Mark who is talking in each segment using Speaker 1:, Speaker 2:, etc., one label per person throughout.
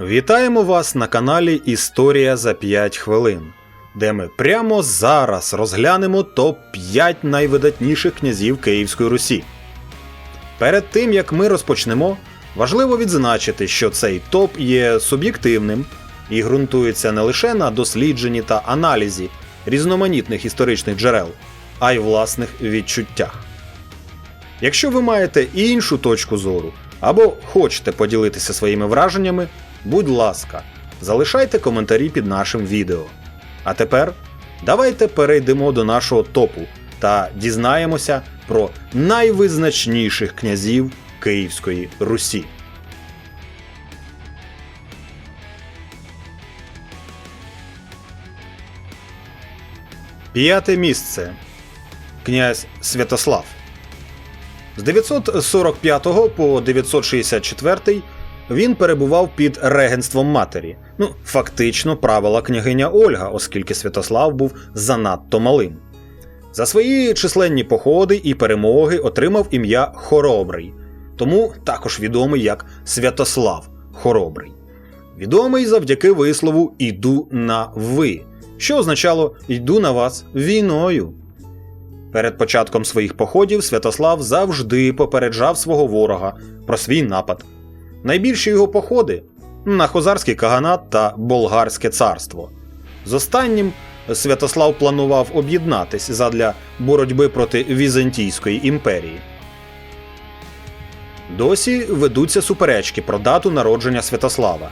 Speaker 1: Вітаємо вас на каналі Історія за 5 хвилин, де ми прямо зараз розглянемо топ-5 найвидатніших князів Київської Русі. Перед тим як ми розпочнемо, важливо відзначити, що цей топ є суб'єктивним і ґрунтується не лише на дослідженні та аналізі різноманітних історичних джерел, а й власних відчуттях. Якщо ви маєте іншу точку зору або хочете поділитися своїми враженнями, будь ласка, залишайте коментарі під нашим відео. А тепер давайте перейдемо до нашого топу та дізнаємося про найвизначніших князів Київської Русі. П'яте місце. Князь Святослав. З 945 по 964 він перебував під регенством матері. Ну, фактично правила княгиня Ольга, оскільки Святослав був занадто малим. За свої численні походи і перемоги отримав ім'я Хоробрий, тому також відомий як Святослав Хоробрий. Відомий завдяки вислову Іду на ви, що означало йду на вас війною. Перед початком своїх походів Святослав завжди попереджав свого ворога про свій напад. Найбільші його походи на Хозарський Каганат та Болгарське царство. З останнім Святослав планував об'єднатись задля боротьби проти Візантійської імперії. Досі ведуться суперечки про дату народження Святослава.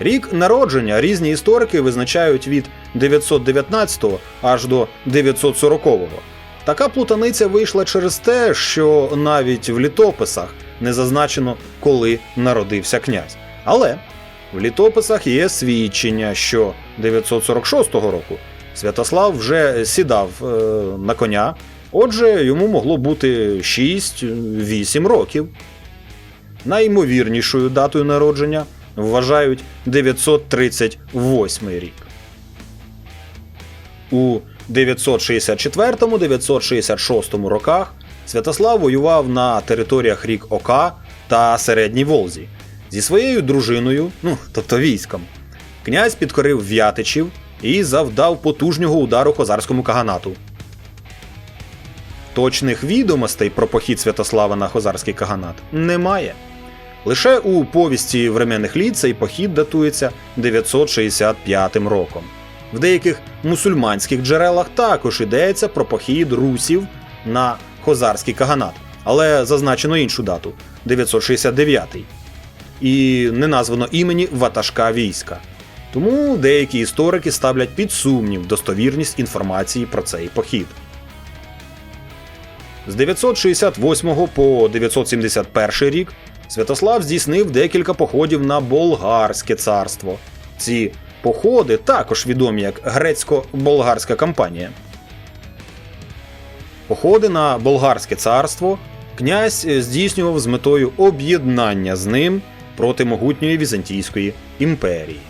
Speaker 1: Рік народження різні історики визначають від 919 аж до 940. Така плутаниця вийшла через те, що навіть в літописах не зазначено, коли народився князь. Але в літописах є свідчення, що 946 року Святослав вже сідав е, на коня, отже, йому могло бути 6-8 років. Найімовірнішою датою народження вважають 938 рік. У 964-966 роках Святослав воював на територіях рік Ока та Середній Волзі зі своєю дружиною, ну тобто військом. Князь підкорив В'ятичів і завдав потужнього удару Хозарському каганату. Точних відомостей про похід Святослава на Хозарський каганат немає. Лише у повісті временних літ цей похід датується 965 роком. В деяких мусульманських джерелах також йдеться про похід русів на Хозарський каганат, але зазначено іншу дату 969 і не названо імені ватажка війська. Тому деякі історики ставлять під сумнів достовірність інформації про цей похід. З 968 по 971 рік Святослав здійснив декілька походів на Болгарське царство. Ці походи також відомі як грецько-болгарська кампанія. Походи на Болгарське царство князь здійснював з метою об'єднання з ним проти могутньої Візантійської імперії.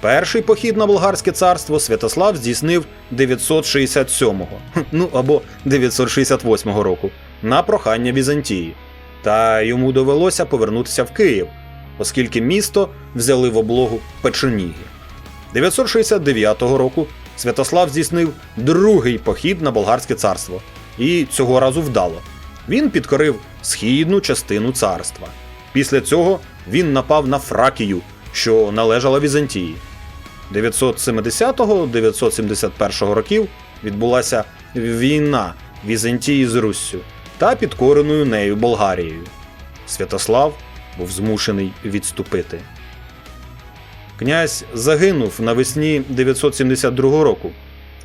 Speaker 1: Перший похід на Болгарське царство Святослав здійснив 967-го, ну або 968 року на прохання Візантії, та йому довелося повернутися в Київ, оскільки місто взяли в облогу печеніги. 969 року Святослав здійснив другий похід на Болгарське царство, і цього разу вдало. Він підкорив східну частину царства. Після цього він напав на Фракію, що належала Візантії. 970-971 років відбулася війна Візантії з Руссю та підкореною нею Болгарією. Святослав був змушений відступити. Князь загинув навесні 972 року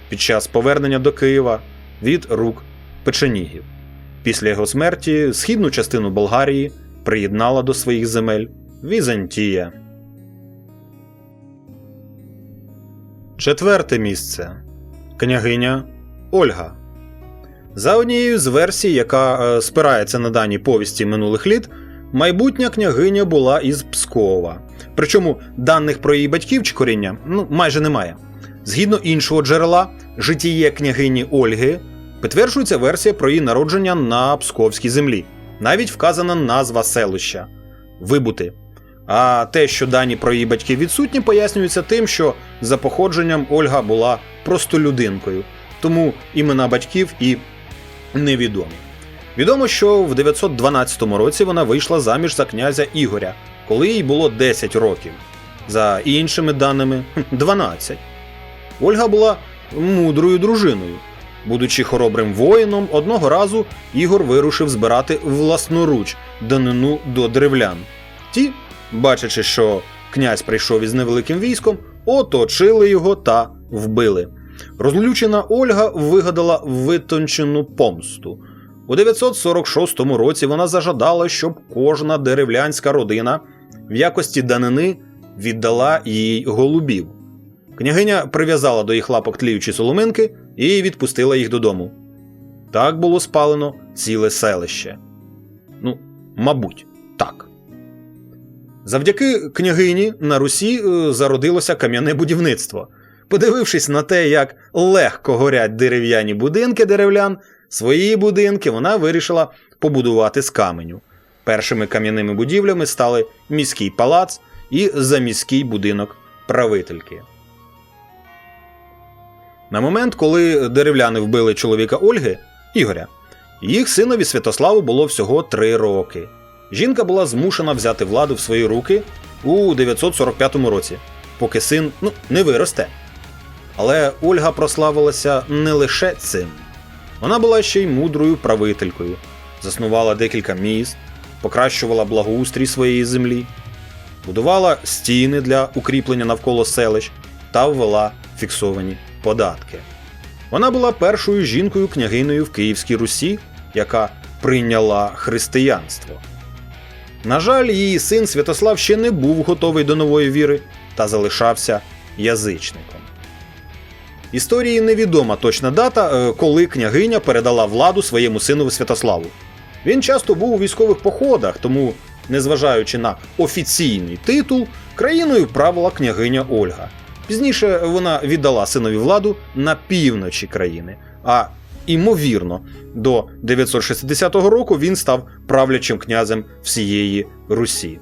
Speaker 1: під час повернення до Києва від рук печенігів. Після його смерті східну частину Болгарії приєднала до своїх земель Візантія. Четверте місце княгиня Ольга. За однією з версій, яка е, спирається на дані повісті минулих літ, майбутня княгиня була із Пскова. Причому даних про її батьків чи коріння ну, майже немає. Згідно іншого джерела, житіє княгині Ольги підтверджується версія про її народження на Псковській землі. Навіть вказана назва селища Вибути. А те, що дані про її батьків відсутні, пояснюється тим, що за походженням Ольга була простолюдинкою, тому імена батьків і невідомі. Відомо, що в 912 році вона вийшла заміж за князя Ігоря, коли їй було 10 років. За іншими даними 12. Ольга була мудрою дружиною. Будучи хоробрим воїном, одного разу Ігор вирушив збирати власноруч данину до древлян. Ті, бачачи, що князь прийшов із невеликим військом, оточили його та вбили. Розлючена Ольга вигадала витончену помсту. У 946 році вона зажадала, щоб кожна деревлянська родина в якості данини віддала їй голубів. Княгиня прив'язала до їх лапок тліючі соломинки і відпустила їх додому. Так було спалено ціле селище. Ну, мабуть, так. Завдяки княгині на Русі е, зародилося кам'яне будівництво. Подивившись на те, як легко горять дерев'яні будинки деревлян, свої будинки вона вирішила побудувати з каменю. Першими кам'яними будівлями стали міський палац і заміський будинок правительки. На момент, коли деревляни вбили чоловіка Ольги, Ігоря, їх синові Святославу було всього три роки. Жінка була змушена взяти владу в свої руки у 945 році, поки син ну, не виросте. Але Ольга прославилася не лише цим. Вона була ще й мудрою правителькою, заснувала декілька міст, покращувала благоустрій своєї землі, будувала стіни для укріплення навколо селищ та ввела фіксовані податки. Вона була першою жінкою княгинею в Київській Русі, яка прийняла християнство. На жаль, її син Святослав ще не був готовий до нової віри та залишався язичником. Історії невідома точна дата, е, коли княгиня передала владу своєму синові Святославу. Він часто був у військових походах, тому, незважаючи на офіційний титул, країною правила княгиня Ольга. Пізніше вона віддала синові владу на півночі країни, а імовірно, до 960 року він став правлячим князем всієї Русі.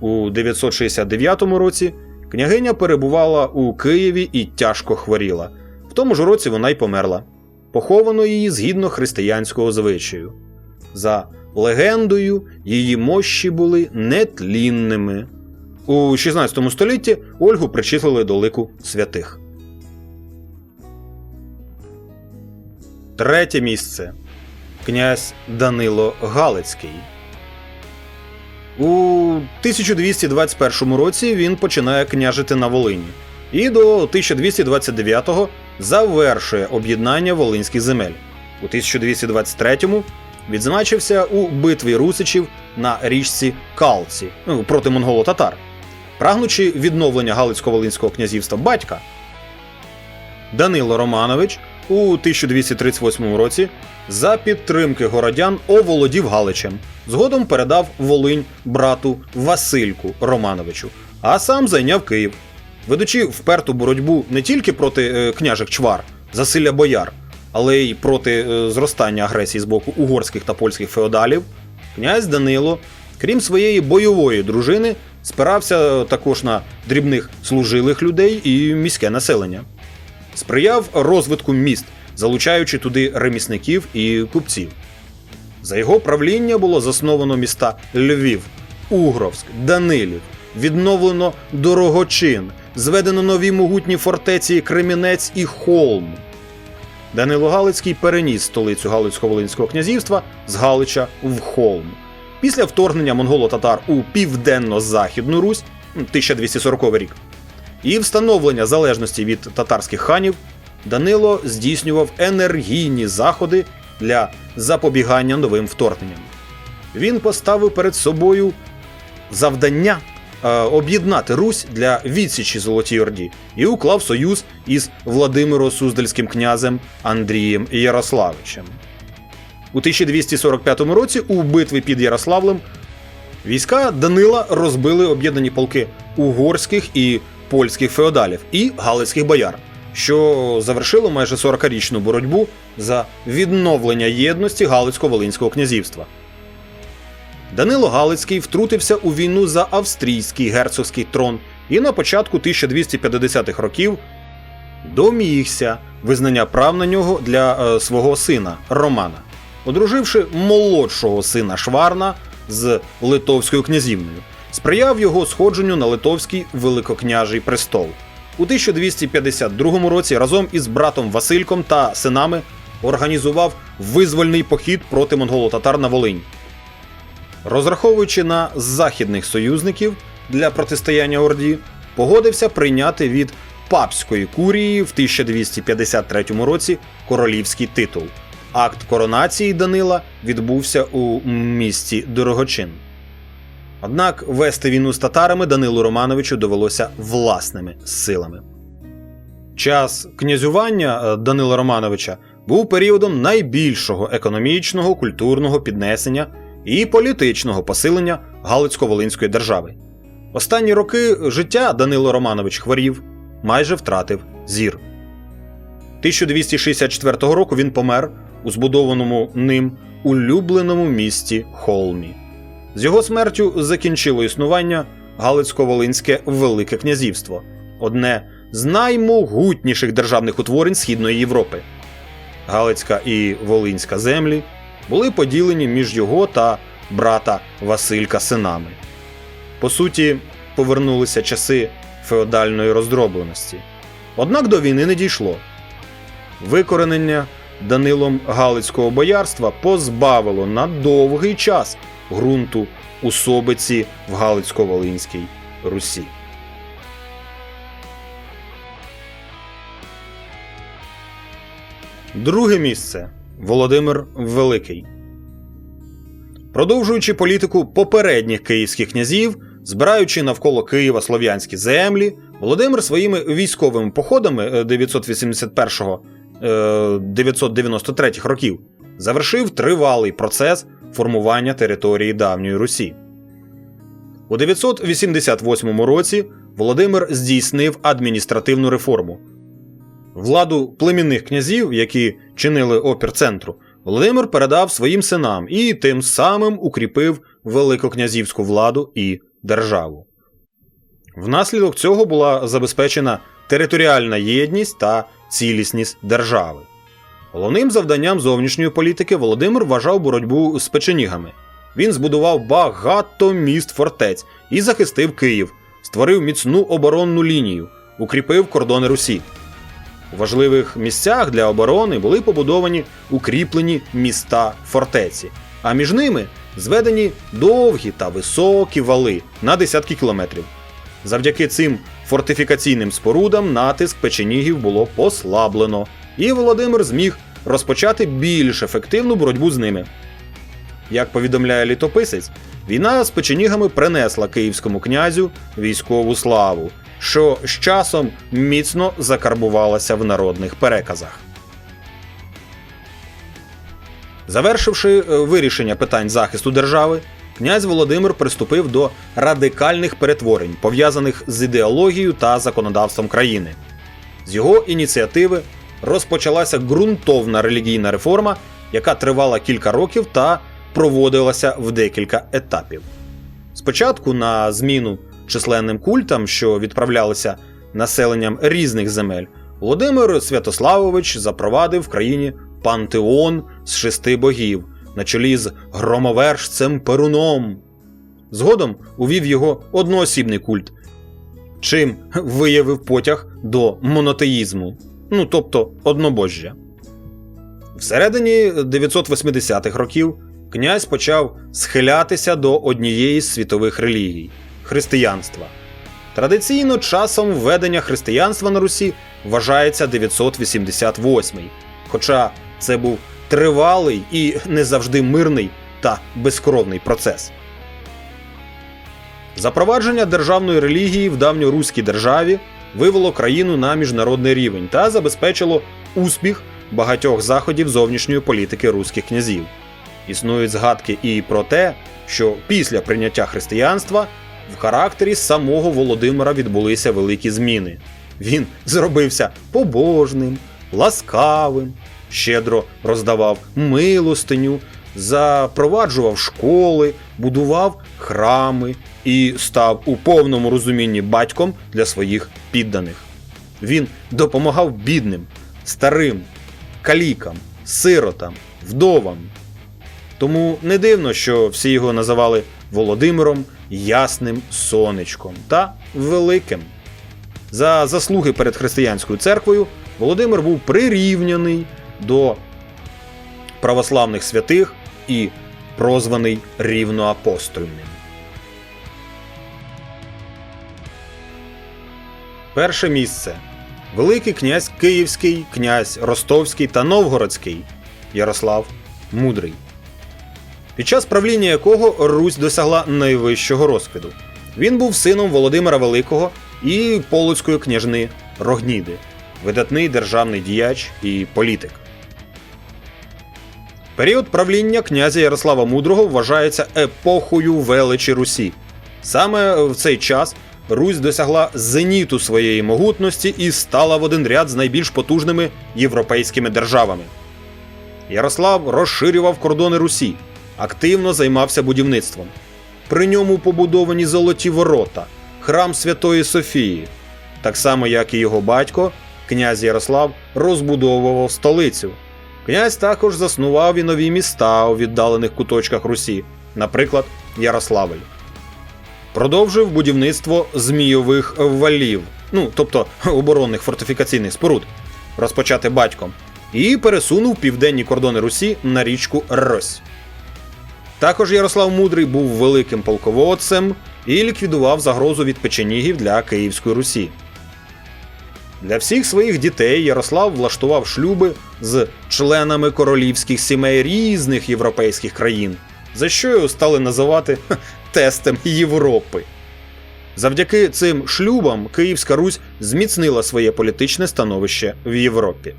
Speaker 1: У 969 році княгиня перебувала у Києві і тяжко хворіла. В тому ж році вона й померла. Поховано її згідно християнського звичаю. За легендою, її мощі були нетлінними. У 16 столітті Ольгу причислили до лику святих. Третє місце князь Данило Галицький. У 1221 році він починає княжити на Волині і до 1229-го завершує об'єднання волинських земель. У 1223-му відзначився у битві русичів на річці Калці ну, проти монголо-татар. Прагнучи відновлення Галицько-Волинського князівства батька, Данило Романович у 1238 році за підтримки городян оволодів Галичем. Згодом передав Волинь брату Васильку Романовичу, а сам зайняв Київ, ведучи вперту боротьбу не тільки проти е, княжих чвар, засилля бояр, але й проти е, зростання агресії з боку угорських та польських феодалів, князь Данило, крім своєї бойової дружини, спирався також на дрібних служилих людей і міське населення. Сприяв розвитку міст, залучаючи туди ремісників і купців. За його правління було засновано міста Львів, Угровськ, Данилів, відновлено Дорогочин, зведено нові могутні фортеці Кремінець і Холм. Данило Галицький переніс столицю Галицько-Волинського князівства з Галича в Холм. Після вторгнення монголо-татар у південно-західну Русь 1240 рік і встановлення залежності від татарських ханів Данило здійснював енергійні заходи для запобігання новим вторгненням. Він поставив перед собою завдання е, об'єднати Русь для відсічі Золотій Орді і уклав союз із Владимиро Суздальським князем Андрієм Ярославичем. У 1245 році у битві під Ярославлем війська Данила розбили об'єднані полки угорських і польських феодалів і галицьких бояр, що завершило майже 40-річну боротьбу за відновлення єдності Галицько-Волинського князівства. Данило Галицький втрутився у війну за австрійський герцогський трон і на початку 1250-х років домігся визнання прав на нього для е, свого сина Романа, одруживши молодшого сина Шварна з Литовською князівною, сприяв його сходженню на литовський великокняжий престол. У 1252 році разом із братом Васильком та синами організував визвольний похід проти монголо-татар на Волинь. Розраховуючи на західних союзників для протистояння Орді, погодився прийняти від папської курії в 1253 році королівський титул. Акт коронації Данила відбувся у місті Дорогочин. Однак вести війну з татарами Данилу Романовичу довелося власними силами. Час князювання е, Данила Романовича був періодом найбільшого економічного, культурного піднесення і політичного посилення Галицько-Волинської держави. Останні роки життя Данило Романович хворів, майже втратив зір. 1264 року він помер у збудованому ним улюбленому місті Холмі. З його смертю закінчило існування Галицько-Волинське Велике Князівство, одне з наймогутніших державних утворень Східної Європи. Галицька і Волинська землі були поділені між його та брата Василька синами. По суті, повернулися часи феодальної роздробленості. Однак до війни не дійшло. Викоренення Данилом Галицького боярства позбавило на довгий час ґрунту особиці в Галицько-Волинській Русі. Друге місце Володимир Великий. Продовжуючи політику попередніх київських князів, збираючи навколо Києва слов'янські землі, Володимир своїми військовими походами 981-993 років завершив тривалий процес формування території давньої Русі. У 988 році Володимир здійснив адміністративну реформу. Владу племінних князів, які чинили опір центру, Володимир передав своїм синам і тим самим укріпив великокнязівську владу і державу. Внаслідок цього була забезпечена територіальна єдність та цілісність держави. Головним завданням зовнішньої політики Володимир вважав боротьбу з печенігами. Він збудував багато міст фортець і захистив Київ, створив міцну оборонну лінію, укріпив кордони Русі. У важливих місцях для оборони були побудовані укріплені міста фортеці, а між ними зведені довгі та високі вали на десятки кілометрів. Завдяки цим фортифікаційним спорудам натиск печенігів було послаблено, і Володимир зміг розпочати більш ефективну боротьбу з ними. Як повідомляє літописець, війна з печенігами принесла київському князю військову славу, що з часом міцно закарбувалася в народних переказах. Завершивши е, вирішення питань захисту держави, князь Володимир приступив до радикальних перетворень, пов'язаних з ідеологією та законодавством країни. З його ініціативи розпочалася ґрунтовна релігійна реформа, яка тривала кілька років та проводилася в декілька етапів. Спочатку на зміну численним культам, що відправлялися населенням різних земель, Володимир Святославович запровадив в країні пантеон з шести богів на чолі з громовержцем Перуном. Згодом увів його одноосібний культ, чим виявив потяг до монотеїзму, ну тобто однобожжя. Всередині 980-х років князь почав схилятися до однієї з світових релігій християнства. Традиційно часом введення християнства на Русі вважається 988-й, хоча це був тривалий і не завжди мирний та безкровний процес. Запровадження державної релігії в давньоруській державі вивело країну на міжнародний рівень та забезпечило успіх багатьох заходів зовнішньої політики руських князів. Існують згадки і про те, що після прийняття християнства в характері самого Володимира відбулися великі зміни. Він зробився побожним, ласкавим, щедро роздавав милостиню, запроваджував школи, будував храми і став у повному розумінні батьком для своїх підданих. Він допомагав бідним, старим, калікам, сиротам, вдовам. Тому не дивно, що всі його називали Володимиром Ясним Сонечком та Великим. За заслуги перед християнською церквою Володимир був прирівняний до православних святих і прозваний рівноапостольним. Перше місце Великий князь Київський, князь Ростовський та Новгородський Ярослав Мудрий, під час правління якого Русь досягла найвищого розквіту. Він був сином Володимира Великого і Полоцької княжни Рогніди, видатний державний діяч і політик. Період правління князя Ярослава Мудрого вважається епохою величі Русі. Саме в цей час Русь досягла зеніту своєї могутності і стала в один ряд з найбільш потужними європейськими державами. Ярослав розширював кордони Русі, активно займався будівництвом. При ньому побудовані золоті ворота, храм Святої Софії. Так само, як і його батько, князь Ярослав розбудовував столицю. Князь також заснував і нові міста у віддалених куточках Русі, наприклад, Ярославль. Продовжив будівництво змійових валів, ну тобто оборонних фортифікаційних споруд, розпочати батьком, і пересунув південні кордони Русі на річку Рось. Також Ярослав Мудрий був великим полководцем і ліквідував загрозу від печенігів для Київської Русі. Для всіх своїх дітей Ярослав влаштував шлюби з членами королівських сімей різних європейських країн, за що його стали називати тестем Європи. Завдяки цим шлюбам Київська Русь зміцнила своє політичне становище в Європі.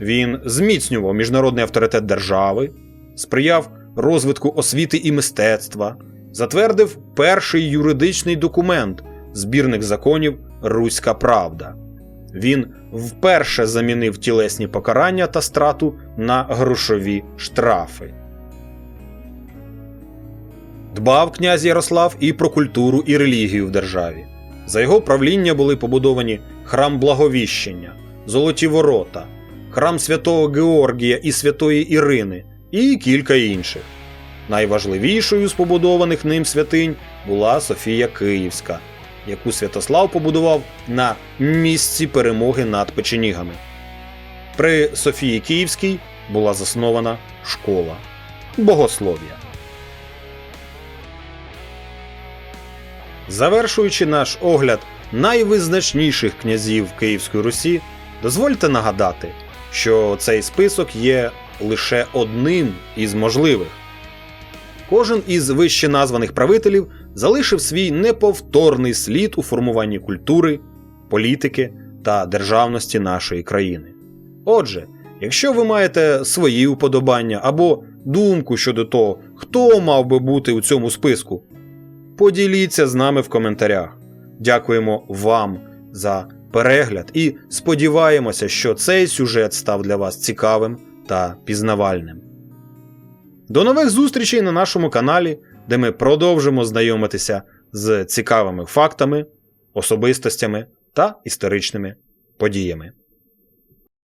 Speaker 1: Він зміцнював міжнародний авторитет держави, сприяв розвитку освіти і мистецтва, затвердив перший юридичний документ збірник законів Руська Правда. Він вперше замінив тілесні покарання та страту на грошові штрафи. Дбав князь Ярослав і про культуру і релігію в державі. За його правління були побудовані храм Благовіщення, Золоті Ворота, храм святого Георгія і святої Ірини і кілька інших. Найважливішою з побудованих ним святинь була Софія Київська, яку Святослав побудував на місці перемоги над печенігами. При Софії Київській була заснована школа богослов'я. Завершуючи наш огляд найвизначніших князів Київської Русі, дозвольте нагадати, що цей список є лише одним із можливих. Кожен із вище названих правителів залишив свій неповторний слід у формуванні культури, політики та державності нашої країни. Отже, якщо ви маєте свої уподобання або думку щодо того, хто мав би бути у цьому списку, поділіться з нами в коментарях. Дякуємо вам за перегляд і сподіваємося, що цей сюжет став для вас цікавим та пізнавальним. До нових зустрічей на нашому каналі, де ми продовжимо знайомитися з цікавими фактами, особистостями та історичними подіями.